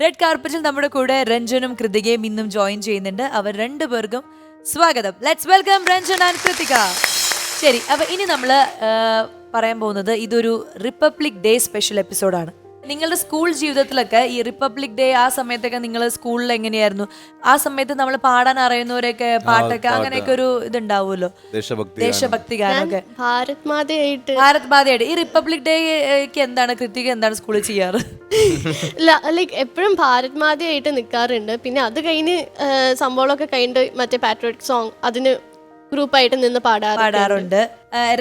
Red കാർപ്പറ്റിൽ നമ്മുടെ കൂടെ രഞ്ജനും കൃതികയും ഇന്നും ജോയിൻ ചെയ്യുന്നുണ്ട്. അവർ രണ്ടുപേർക്കും സ്വാഗതം. Let's welcome Ranjan and Krithika. ശരി അപ്പൊ ഇനി നമ്മൾ പറയാൻ പോകുന്നത് ഇതൊരു റിപ്പബ്ലിക് ഡേ സ്പെഷ്യൽ എപ്പിസോഡാണ് നിങ്ങളുടെ സ്കൂൾ ജീവിതത്തിലൊക്കെ ഈ റിപ്പബ്ലിക് ഡേ ആ സമയത്തൊക്കെ നിങ്ങൾ സ്കൂളിൽ എങ്ങനെയായിരുന്നു? ആ സമയത്ത് നമ്മൾ പാടാൻ അറിയുന്നവരൊക്കെ പാട്ടൊക്കെ അങ്ങനെയൊക്കെ ഒരു ഇതുണ്ടാവുമല്ലോ? ദേശഭക്തി ദേശഭക്തി ഗാനമൊക്കെ. ഭാരത് മാതയായിട്ട് ഭാരത് മാതയായിട്ട്. ഈ റിപ്പബ്ലിക് ഡേക്ക് എന്താണ് കൃത്യക്ക് എന്താണ് സ്കൂളിൽ ചെയ്യാറ്? ലൈക്ക് എപ്പോഴും ഭാരത് മാതയായിട്ട് നിൽക്കാറുണ്ട് പിന്നെ അത് കഴിഞ്ഞ് സംഭവമൊക്കെ സംഭവങ്ങളൊക്കെ കഴിഞ്ഞിട്ട് മറ്റേ പാട്രിയോട്ടിക് സോങ് അതിന് ഗ്രൂപ്പായിട്ട് നിന്ന് പാടാറുണ്ട്.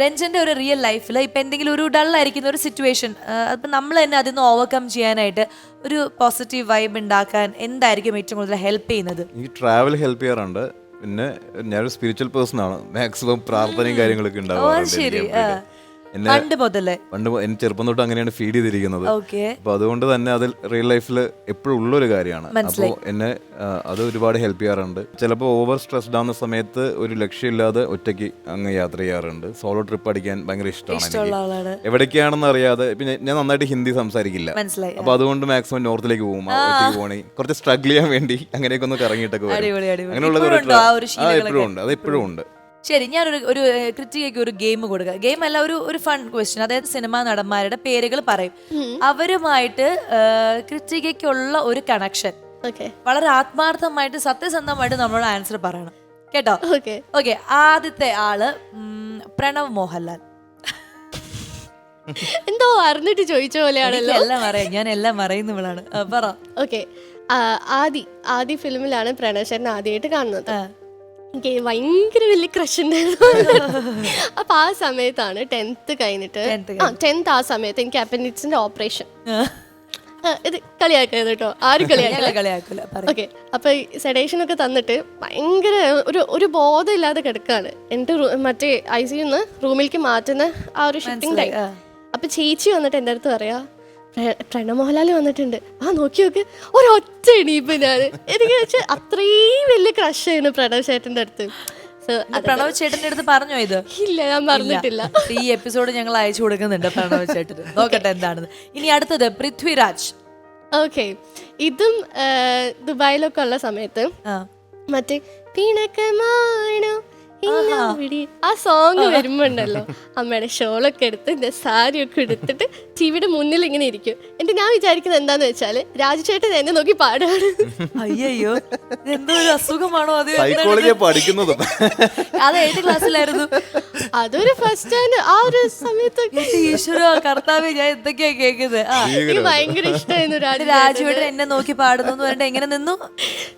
രഞ്ജന്റെ ഒരു റിയൽ ലൈഫിൽ ഇപ്പൊ എന്തെങ്കിലും ഒരു ഡൾ ആയിരിക്കുന്ന ഒരു സിറ്റുവേഷൻ അപ്പൊ നമ്മൾ തന്നെ അതിൽ നിന്ന് ഓവർകം ചെയ്യാനായിട്ട് ഒരു പോസിറ്റീവ് വൈബ് ഉണ്ടാക്കാൻ എന്തായിരിക്കും ഏറ്റവും കൂടുതൽ ഹെൽപ്പ് ചെയ്യുന്നത്? ഈ ട്രാവൽ ഹെൽപ്പ് ചെയ്യാറുണ്ട്. പിന്നെ ഞാനൊരു സ്പിരിച്വൽ പേഴ്സൺ ആണ്. മാക്സിമം പ്രാർത്ഥനയും കാര്യങ്ങളൊക്കെ ഉണ്ടാവാറുണ്ട് എന്നെ പണ്ട് മുതലേ. പണ്ട് മു- എന്നെ ചെറുപ്പം തൊട്ട് അങ്ങനെയാണ് ഫീഡ് ചെയ്തിരിക്കുന്നത്. ഓക്കെ. അപ്പൊ അതുകൊണ്ട് തന്നെ അതിൽ റിയൽ ലൈഫിൽ എപ്പോഴും ഉള്ള ഒരു കാര്യമാണ് അപ്പോൾ എന്നെ ആ, അത് ഒരുപാട് ഹെൽപ്പ് ചെയ്യാറുണ്ട്. ചിലപ്പോൾ ഓവർ സ്ട്രെസ്ഡ് ആവുന്ന സമയത്ത് ഒരു ലക്ഷ്യമില്ലാതെ ഒറ്റയ്ക്ക് അങ്ങ് യാത്ര ചെയ്യാറുണ്ട്. സോളോ ട്രിപ്പ് അടിക്കാൻ ഭയങ്കര ഇഷ്ടമാണ് ഇഷ്ടമുള്ള എനിക്ക് ആളാണ്. എവിടേക്കാണെന്ന് അറിയാതെ പിന്നെ ഞാൻ നന്നായിട്ട് ഹിന്ദി സംസാരിക്കില്ല. മനസ്സിലായി. അപ്പൊ അതുകൊണ്ട് മാക്സിമം നോർത്തിലേക്ക് പോകും ആ, ഒറ്റയ്ക്ക് പോകണേ. കുറച്ച് സ്ട്രഗിൾ ചെയ്യാൻ വേണ്ടി അങ്ങനെയൊക്കെ ഒന്ന് കറങ്ങിയിട്ടൊക്കെ വരും. അടിപൊളി അടിപൊളി. അങ്ങനെയുള്ളത് ഇപ്പോഴും ഒരു ഉണ്ടോ ആ ഒരു ട്ര- ആ എപ്പോഴും ഉണ്ട്. അത് എപ്പോഴും ഉണ്ട്. ശരി ഞാനൊരു ഒരു കൃത്യയ്ക്ക് ഒരു ഗെയിം കൊടുക്കുക ഗെയിം അല്ല ഒരു ഒരു ഫൺ ക്വസ്റ്റ്യൻ അതായത് സിനിമാ നടന്മാരുടെ പേരുകൾ പറയും. അവരുമായിട്ട് കൃത്യയ്ക്കുള്ള ഒരു കണക്ഷൻ വളരെ ആത്മാർത്ഥമായിട്ട് സത്യസന്ധമായിട്ട് നമ്മളോട് ആൻസർ പറയണം. കേട്ടോ? ഓക്കെ ആദ്യത്തെ ആൾ പ്രണവ് മോഹൻലാൽ. എന്തോ അറിഞ്ഞിട്ട് ചോദിച്ച പോലെയാണല്ലോ. എല്ലാം അറിയാം. ഞാൻ എല്ലാം അറിയുന്നവളാണ്. പറ. ഓക്കെ ആദി ആദി ഫിലിമിലാണ് പ്രണശരൻ ആദ്യമായിട്ട് കാണുന്നത്. എനിക്ക് ഭയങ്കര വലിയ ക്രഷ് ഉണ്ടായിരുന്നു. അപ്പൊ ആ സമയത്താണ് ടെൻത്ത് കഴിഞ്ഞിട്ട് ആ ടെൻത്ത് ആ സമയത്ത് എനിക്ക് അപ്പൻഡിക്സിന്റെ ഓപ്പറേഷൻ ഇത് കളിയാക്കരുത് കേട്ടോ ആരും കളിയാക്കില്ല ഓക്കെ അപ്പൊ സെഡേഷൻ ഒക്കെ തന്നിട്ട് ഭയങ്കര ഒരു ഒരു ബോധമില്ലാതെ കിടക്കാണ്. എന്റെ റൂ- മറ്റേ ഐ സിന്ന് റൂമിലേക്ക് മാറ്റുന്ന ആ ഒരു ഷിഫ്റ്റിംഗ് ടൈം. അപ്പൊ ചേച്ചി വന്നിട്ട് എന്റെ അടുത്ത് പറയാ "പ്ര- പ്രണവ് വന്നിട്ടുണ്ട്. ആ നോക്കി നോക്ക്. ഒരൊറ്റ എണീപ്പ് ഞാൻ എനിക്ക് വെച്ചാൽ അത്രയും വലിയ ക്രഷ് ആയിരുന്നു പ്രണവ് ചേട്ടന്റെ അടുത്ത്. പ്രണവ് ചേട്ടന്റെ അടുത്ത് പറഞ്ഞോ ഇത്? ഇല്ല ഞാൻ പറഞ്ഞിട്ടില്ല. ഈ എപ്പിസോഡ് ഞങ്ങൾ അയച്ചു കൊടുക്കുന്നുണ്ട് പ്രണവ് ചേട്ടന്. നോക്കട്ടെ എന്താണെന്ന്. ഇനി അടുത്തത് പൃഥ്വിരാജ്. ഓക്കെ ഇതും ദുബായിലൊക്കെ ഉള്ള സമയത്ത് മറ്റേ പിണക്കമാണോ ആ സോങ് വരുമ്പോണ്ടല്ലോ. അമ്മയുടെ ഷോളൊക്കെ എടുത്ത് എന്റെ സാരി ഒക്കെ എടുത്തിട്ട് ടിവിയുടെ മുന്നിൽ ഇങ്ങനെ ഇരിക്കും. എന്നിട്ട് ഞാൻ വിചാരിക്കുന്നത് എന്താന്ന് വെച്ചാൽ രാജുചേട്ടൻ എന്നെ നോക്കി പാടാണ് അയ്യോ എന്തോ ഒരു അസുഖമാണോ അത്? സൈക്കോളജി പഠിക്കുന്നതും. അത് ഏത് ക്ലാസ്സിലായിരുന്നു അതൊരു ഫസ്റ്റ് ടൈം ആ ഒരു സമയത്ത് ഈശ്വരോ കർത്താവ് ഞാൻ എന്തൊക്കെയാ കേക്കുന്നത് ഭയങ്കര ഇഷ്ടമായിരുന്നു രാജുവേട്ടൻ എന്നെ നോക്കി പാടുന്നു പറഞ്ഞിട്ട് എങ്ങനെ നിന്നു?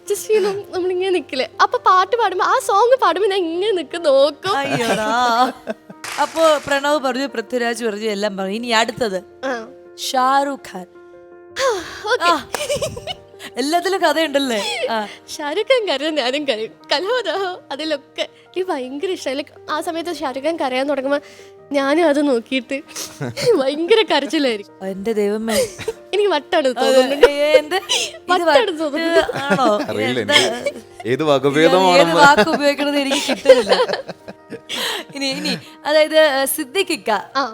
ജസ്റ്റ് നമ്മളിങ്ങനെ നിക്കില്ലേ അപ്പൊ പാട്ട് പാടുമ്പോ ആ സോങ് പാടുമ്പോ ഞാൻ ഇങ്ങനെ നിക്ക് നോക്കും. അപ്പോ പ്രണവ് പറഞ്ഞു പൃഥ്വിരാജ് പറഞ്ഞു എല്ലാം പറഞ്ഞു. ഇനി അടുത്തത്. ഷാറുഖ് ഖാൻ. എല്ലാത്തിലും കഥയുണ്ടല്ലേ? ഷാരൂഖ് ഖാൻ കരയും ഞാനും കരയും. കലോദാഹോ അതിലൊക്കെ എനിക്ക് ഭയങ്കര ഇഷ്ടമായി ആ സമയത്ത് ഷാരൂഖ് ഖാൻ കരയാൻ തുടങ്ങുമ്പോൾ ഞാനും അത് നോക്കിയിട്ട് ഭയങ്കര കരച്ചിലായിരിക്കും. എന്റെ ദൈവമേ. എനിക്ക് വട്ടാണ് തോന്നുന്നുണ്ട്. ഏ, വട്ടാണ് തോന്നുന്നത്. ആണോ? അറിയില്ല എന്താ? എനിക്ക് ഏത് വാക്ക് ഉപയോഗിക്കണത് എനിക്ക് കിട്ടുന്നില്ല. ഇനി ഇനി അതായത് സിദ്ധിക്കിക്ക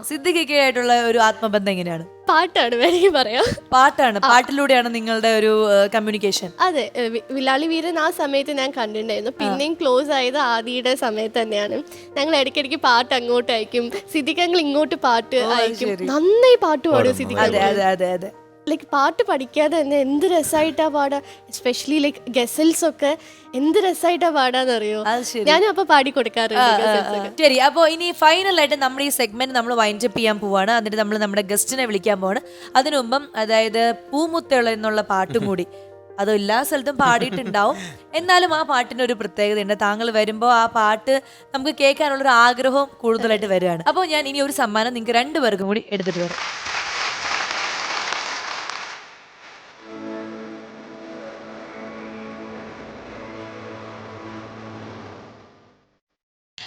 സിദ്ധിക്കിക്കയായിട്ടുള്ള ഒരു ആത്മബന്ധം എങ്ങനെയാണ്? പാട്ടാണ് വേണമെങ്കിൽ പറയാം. പാട്ടാണ്. പാട്ടിലൂടെയാണ് നിങ്ങളുടെ ഒരു കമ്മ്യൂണിക്കേഷൻ അതെ വി- വില്ലാളി വീരൻ ആ സമയത്ത് ഞാൻ കണ്ടിട്ടുണ്ടായിരുന്നു. പിന്നെയും ക്ലോസ് ആയത് ആദിയുടെ സമയത്ത് തന്നെയാണ്. ഞങ്ങൾ ഇടയ്ക്കിടയ്ക്ക് പാട്ട് അങ്ങോട്ട് അയക്കും. സിദ്ധിക്കങ്ങൾ ഇങ്ങോട്ട് പാട്ട് അയക്കും. നന്നായി പാട്ട് പാടും സിദ്ദിഖ് അതെ അതെ അതെ അതെ. ലൈക്ക് പാട്ട് പഠിക്കാതെ തന്നെ എന്ത് രസമായിട്ടാ പാടാ? എസ്പെഷ്യലി ലൈക്ക് ഗസൽസ് ഒക്കെ എന്ത് രസമായിട്ടാ പാടാന്നറിയോ. ഞാനും അപ്പൊ പാടി കൊടുക്കാറുണ്ട് ശരി അപ്പോൾ ഇനി ഫൈനൽ ആയിട്ട് നമ്മുടെ ഈ സെഗ്മെന്റ് നമ്മൾ വൈൻഡ് അപ്പ് ചെയ്യാൻ പോവാണ്. എന്നിട്ട് നമ്മൾ നമ്മുടെ ഗസ്റ്റിനെ വിളിക്കാൻ പോവാണ്. അതിനുമുമ്പം അതായത് പൂമുത്തുള്ള എന്നുള്ള പാട്ടും കൂടി. അത് എല്ലാ സ്ഥലത്തും പാടിയിട്ടുണ്ടാവും. എന്നാലും ആ പാട്ടിന് ഒരു പ്രത്യേകതയുണ്ട്. താങ്കൾ വരുമ്പോൾ ആ പാട്ട് നമുക്ക് കേൾക്കാനുള്ള ഒരു ആഗ്രഹവും കൂടുതലായിട്ട് വരികയാണ്. അപ്പോൾ ഞാൻ ഇനി ഒരു സമ്മാനം നിങ്ങൾക്ക് രണ്ടുപേർക്കും കൂടി എടുത്തിട്ട് വരാം.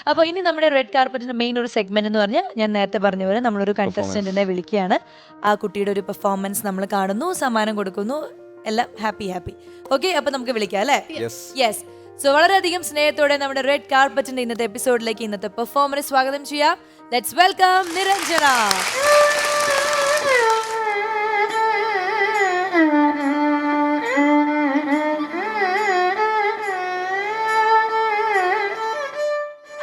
അപ്പോൾ ഇനി നമ്മുടെ റെഡ് കാർപ്പറ്റിന്റെ മെയിൻ ഒരു സെഗ്മെന്റ് എന്ന് പറഞ്ഞാൽ ഞാൻ നേരത്തെ പറഞ്ഞ പോലെ നമ്മളൊരു കണ്ടസ്റ്റന്റിനെ വിളിക്കുകയാണ്. ആ കുട്ടിയുടെ ഒരു പെർഫോമൻസ് നമ്മൾ കാണുന്നു സമ്മാനം കൊടുക്കുന്നു എല്ലാം ഹാപ്പി ഹാപ്പി ഓക്കെ അപ്പൊ നമുക്ക് വിളിക്കാം അല്ലേ? യെസ് യെസ് സോ വളരെയധികം സ്നേഹത്തോടെ നമ്മുടെ റെഡ് കാർപ്പറ്റിന്റെ ഇന്നത്തെ എപ്പിസോഡിലേക്ക് ഇന്നത്തെ പെർഫോമൻസ് സ്വാഗതം ചെയ്യാം. ലെറ്റ്സ് വെൽക്കം നിരഞ്ജന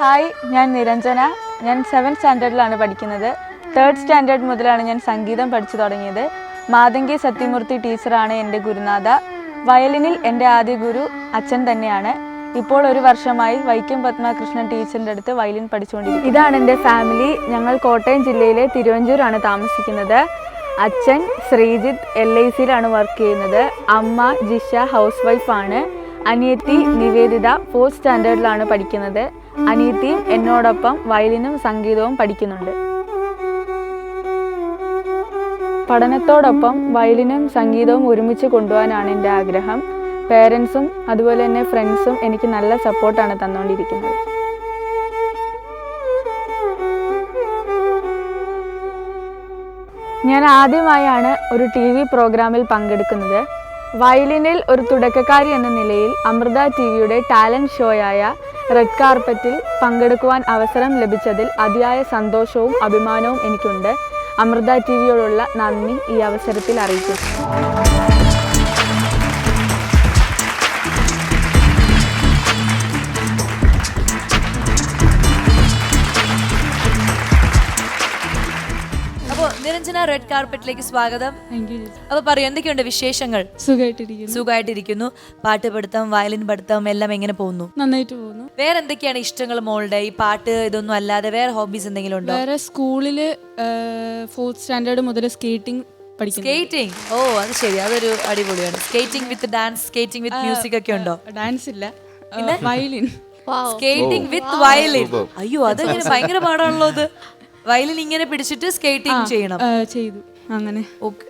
ഹായ് ഞാൻ നിരഞ്ജന. ഞാൻ സെവൻത് സ്റ്റാൻഡേർഡിലാണ് പഠിക്കുന്നത്. തേർഡ് സ്റ്റാൻഡേർഡ് മുതലാണ് ഞാൻ സംഗീതം പഠിച്ചു തുടങ്ങിയത്. മാതങ്കി സത്യമൂർത്തി ടീച്ചറാണ് എന്റെ ഗുരുനാഥ. വയലിനിൽ എന്റെ ആദ്യ ഗുരു അച്ഛൻ തന്നെയാണ്. ഇപ്പോൾ ഒരു വർഷമായി വൈക്കം പത്മകൃഷ്ണൻ ടീച്ചറിന്റെ അടുത്ത് വയലിൻ പഠിച്ചുകൊണ്ടിരിക്കുന്നത് ഇതാണ് എന്റെ ഫാമിലി. ഞങ്ങൾ കോട്ടയം ജില്ലയിലെ തിരുവഞ്ചൂരാണ് താമസിക്കുന്നത്. അച്ഛൻ ശ്രീജിത്ത് എൽ ഐ സിയിലാണ് വർക്ക് ചെയ്യുന്നത്. അമ്മ ജിഷ ഹൗസ് വൈഫാണ്. അനിയത്തി നിവേദിത ഫോർത്ത് സ്റ്റാൻഡേർഡിലാണ് പഠിക്കുന്നത്. അനിയത്തിയും എന്നോടൊപ്പം വയലിനും സംഗീതവും പഠിക്കുന്നുണ്ട്. പഠനത്തോടൊപ്പം വയലിനും സംഗീതവും ഒരുമിച്ച് കൊണ്ടുപോകാനാണ് എന്റെ ആഗ്രഹം. പേരൻസും അതുപോലെ തന്നെ ഫ്രണ്ട്സും എനിക്ക് നല്ല സപ്പോർട്ടാണ് തന്നുകൊണ്ടിരിക്കുന്നത്. ഞാൻ ആദ്യമായാണ് ഒരു ടി വി പ്രോഗ്രാമിൽ പങ്കെടുക്കുന്നത്. വയലിനിൽ ഒരു തുടക്കക്കാരി എന്ന നിലയിൽ അമൃത ടി വിയുടെ ടാലന്റ് ഷോയായ റെഡ് കാർപ്പറ്റിൽ പങ്കെടുക്കുവാൻ അവസരം ലഭിച്ചതിൽ അതിയായ സന്തോഷവും അഭിമാനവും എനിക്കുണ്ട്. അമൃത ടി വിയോടുള്ള നന്ദി ഈ അവസരത്തിൽ അറിയിക്കുന്നു. അപ്പോ നിരഞ്ജന റെഡ് കാർപ്പറ്റിലേക്ക് സ്വാഗതം. അപ്പൊ പറയൂ എന്തൊക്കെയുണ്ട് വിശേഷങ്ങൾ? സുഖമായിട്ടിരിക്കുന്നു സുഖമായിട്ടിരിക്കുന്നു പാട്ട് പഠിത്തം വയലിൻ പഠിത്തം എല്ലാം എങ്ങനെ പോകുന്നു? നന്നായിട്ട് പോകുന്നു. വേറെ എന്തൊക്കെയാണ് ഇഷ്ടങ്ങൾ മോളുടെ? ഈ പാട്ട് ഇതൊന്നും അല്ലാതെ വേറെ ഹോബീസ് എന്തെങ്കിലും ഉണ്ടോ? വേറെ സ്കൂളിൽ ഫോർത്ത് സ്റ്റാൻഡേർഡ് മുതൽ സ്കേറ്റിംഗ് പഠിക്കുന്നു. സ്കേറ്റിംഗ് ഓ അത് ശരി. അതൊരു അടിപൊളിയാണ്. Skating with dance skating with music ഒക്കെ ഉണ്ടോ? ഡാൻസ് ഇല്ല. വയലിൻ. സ്കേറ്റിംഗ് വിത്ത് വയലിൻ അയ്യോ അതെങ്ങനെ ഭയങ്കര പാടാണല്ലോ അത്. വയലിൻ ഇങ്ങനെ പിടിച്ചിട്ട് സ്കേറ്റിംഗ് ചെയ്യണം. ചെയ്തു. അങ്ങനെ. ഓക്കെ.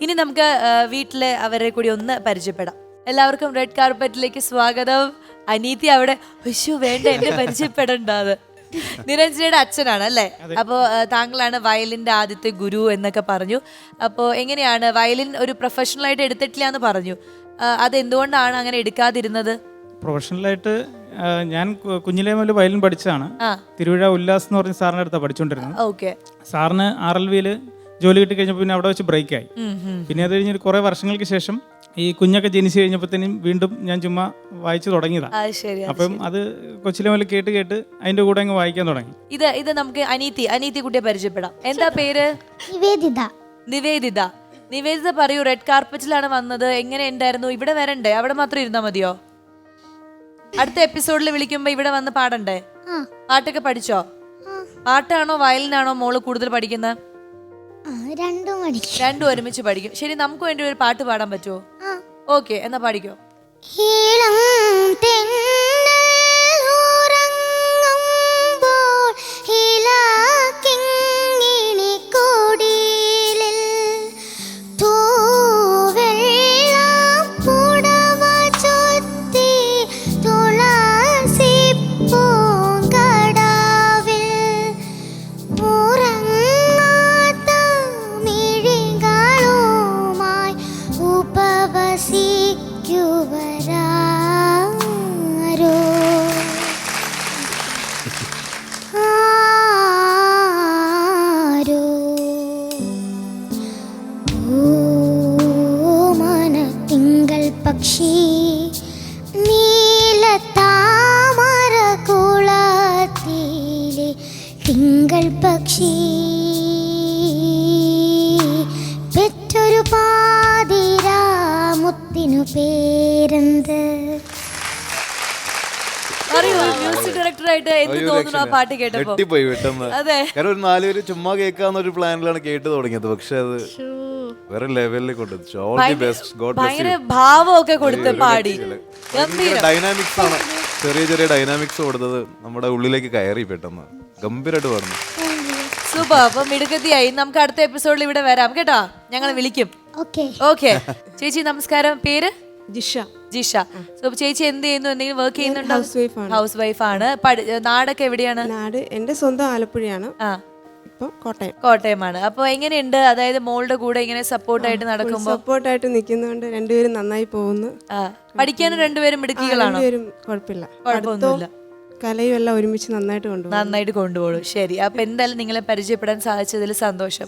ഇനി നമുക്ക് ആ, വീട്ടിലെ അവരെ കൂടി ഒന്ന് പരിചയപ്പെടാം. എല്ലാവർക്കും റെഡ് കാർപ്പറ്റിലേക്ക് സ്വാഗതം. അനീതി അവിടെ വിഷു വേണ്ട എന്നെ പരിചയപ്പെടേണ്ടത് നിരഞ്ജനയുടെ അച്ഛനാണ് അല്ലേ? അപ്പോ ആ, താങ്കളാണ് വയലിന്റെ ആദ്യത്തെ ഗുരു എന്നൊക്കെ പറഞ്ഞു. അപ്പോ എങ്ങനെയാണ് വയലിൻ ഒരു പ്രൊഫഷണൽ ആയിട്ട് എടുത്തിട്ടില്ല എന്ന് പറഞ്ഞു? ആ, അതെന്തുകൊണ്ടാണ് അങ്ങനെ എടുക്കാതിരുന്നത്? പ്രൊഫഷണലായിട്ട് ആയിട്ട് ഞാൻ കുഞ്ഞിലേ മുതൽ വയലിൻ പഠിച്ചതാണ്. തിരുവിഴ ഉല്ലാസ് എന്ന് പറഞ്ഞ സാറിന്റെ അടുത്താണ് പഠിച്ചുകൊണ്ടിരുന്നത് ഓക്കെ. സാറിന് ആർ എൽ വിയിൽ ജോലി കിട്ടി കഴിഞ്ഞപ്പോൾ പിന്നെ അവിടെ വെച്ച് ബ്രേക്കായി. പിന്നെ അത് കഴിഞ്ഞ് കുറെ വർഷങ്ങൾക്ക് ശേഷം ഈ കുഞ്ഞൊക്കെ ജനിച്ചു കഴിഞ്ഞപ്പോഴത്തേനും വീണ്ടും ഞാൻ ചുമ്മാ വായിച്ചു തുടങ്ങിയതാണ് അപ്പം അത് കൊച്ചിലെ മുതൽ കേട്ട് കേട്ട് അതിന്റെ കൂടെ അങ്ങ് വായിക്കാൻ തുടങ്ങി. ഇത് ഇത് നമുക്ക് അനീതി അനീതി കുട്ടിയെ പരിചയപ്പെടാം. എന്താ പേര്? നിവേദിത. നിവേദിത. നിവേദിത പറയൂ റെഡ് കാർപ്പറ്റിലാണ് വന്നത്. എങ്ങനെ ഉണ്ടായിരുന്നു? ഇവിടെ വരണ്ടേ? അവിടെ മാത്രം ഇരുന്നാ മതിയോ? അടുത്ത എപ്പിസോഡിൽ വിളിക്കുമ്പോ ഇവിടെ വന്ന് പാടണ്ടേ? പാട്ടൊക്കെ പഠിച്ചോ? പാട്ടാണോ വയലിനാണോ മോൾ കൂടുതൽ പഠിക്കുന്നത് രണ്ടും പഠിക്കും. രണ്ടും ഒരുമിച്ച് പഠിക്കും. ശരി നമുക്ക് വേണ്ടി ഒരു പാട്ട് പാടാൻ പറ്റുമോ ഓക്കെ എന്നാ പാടിക്കോ. ഇളം തെന്നൽ പെട്ടെന്ന്. അതെ. പാതിരാമുത്തിനു ഒരു നാലുപേര് ചുമ്മാ കേൾക്കാന്നൊരു പ്ലാനിലാണ് കേട്ട് തുടങ്ങിയത്. പക്ഷെ അത് വേറെ ലെവലിൽ കൊണ്ടെത്തിച്ചു ഓൾ ദി ബെസ്റ്റ് ഗോഡ് ഭയങ്കര ഭാവമൊക്കെ കൊടുത്ത് പാടി. ഗംഭീരം. ഡൈനാമിക്സ് ആണ്. ചെറിയ ചെറിയ ഡൈനാമിക്സ് കൊടുത്തത് നമ്മുടെ ഉള്ളിലേക്ക് കയറി പെട്ടെന്ന്. ഗംഭീരമായിട്ട് പറഞ്ഞു സൂപ്പർ. അപ്പൊ മിടുക്കത്തിയായി. നമുക്ക് അടുത്ത എപ്പിസോഡിൽ ഇവിടെ വരാം. കേട്ടോ? ഞങ്ങൾ വിളിക്കും. ഓക്കെ. ഓക്കെ. ചേച്ചി നമസ്കാരം. പേര്? ജിഷ. ജിഷ. സോ ചേച്ചി എന്ത് ചെയ്യുന്നു? എന്തെങ്കിലും വർക്ക് ചെയ്യുന്നുണ്ടോ? ഹൗസ് വൈഫ് ആണ്. ഹൗസ് വൈഫ് ആണ് നാടൊക്കെ എവിടെയാണ്? നാട് എന്റെ സ്വന്തം ആലപ്പുഴയാണ്. ആ. ഇപ്പം കോട്ടയം. കോട്ടയമാണ്. അപ്പൊ എങ്ങനെയുണ്ട്? അതായത് മോളുടെ കൂടെ ഇങ്ങനെ സപ്പോർട്ടായിട്ട് നടക്കുമ്പോ? സപ്പോർട്ടായിട്ട് നിൽക്കുന്നതുകൊണ്ട് രണ്ടുപേരും നന്നായി പോകുന്നു. ആ, പഠിക്കാനും രണ്ടുപേരും മിടുക്കികളാണ്? മിടുക്കികളാണോ രണ്ടുപേരും കുഴപ്പമില്ല. കുഴപ്പമൊന്നുമില്ല. കലയും എല്ലാം ഒരുമിച്ച് നന്നായിട്ട് കൊണ്ടുപോകും. നന്നായിട്ട് കൊണ്ടുപോകും. ശരി. അപ്പൊ എന്തായാലും നിങ്ങളെ പരിചയപ്പെടാൻ സാധിച്ചതിൽ സന്തോഷം.